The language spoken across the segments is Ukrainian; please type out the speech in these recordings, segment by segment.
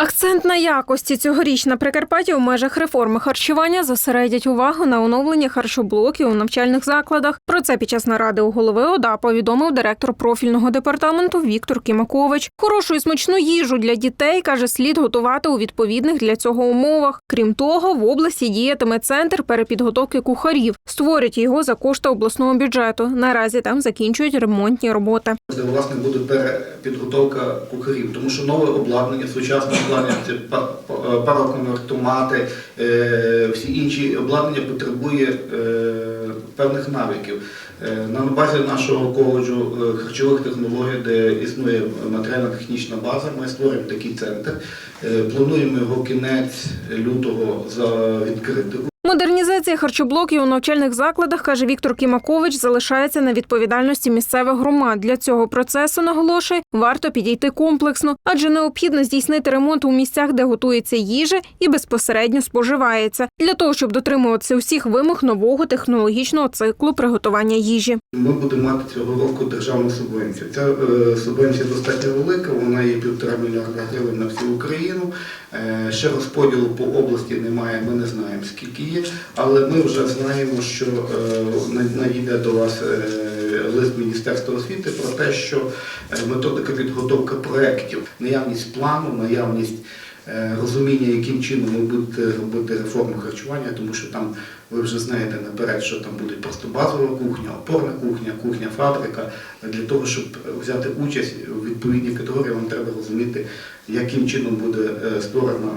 Акцент на якості цьогоріч на Прикарпатті у межах реформи харчування зосередять увагу на оновленні харчоблоків у навчальних закладах. Про це під час наради у голови ОДА повідомив директор профільного департаменту Віктор Кімакович. Хорошу і смачну їжу для дітей каже, слід готувати у відповідних для цього умовах. Крім того, в області діятиме центр перепідготовки кухарів. Створять його за кошти обласного бюджету. Наразі там закінчують ремонтні роботи. де власне буде перепідготовка кухарів, тому що нове обладнання, сучасне обладнання, це па- па- пароконвертомати, е, всі інші обладнання потребує е, певних навиків. Е, На базі нашого коледжу харчових технологій, де існує матеріально-технічна база, ми створюємо такий центр. Плануємо його кінець лютого відкрити. Модернізація харчоблоків у навчальних закладах, каже Віктор Кімакович, залишається на відповідальності місцевих громад. Для цього процесу наголошує, варто підійти комплексно, адже необхідно здійснити ремонт у місцях, де готується їжа і безпосередньо споживається, для того, щоб дотримуватися усіх вимог нового технологічного циклу приготування їжі. Ми будемо мати цього року державну субвенцію. Ця е, субвенція достатньо велика, вона є півтора мільярда гривень на всю Україну. Е, ще розподілу по області немає, ми не знаємо скільки є, але ми вже знаємо, що е, надійде до вас е, лист Міністерства освіти про те, що е, методика підготовки проєктів, наявність плану, наявність розуміння, яким чином ви будете робити реформу харчування, тому що там ви вже знаєте наперед, що там буде просто базова кухня, опорна кухня, кухня, фабрика. Для того, щоб взяти участь у відповідній категорії, вам треба розуміти, яким чином буде е, створена,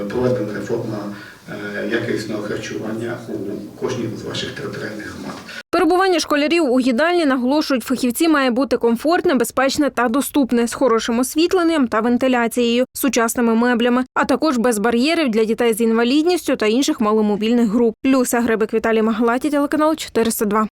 е, проведена реформа е, якісного харчування у кожній з ваших територіальних громад. Перебування школярів у їдальні наголошують фахівці має бути комфортне, безпечне та доступне з хорошим освітленням та вентиляцією, сучасними меблями, а також без бар'єрів для дітей з інвалідністю та інших маломобільних груп. Люся Гребик Віталій Магалаті, телеканал 402.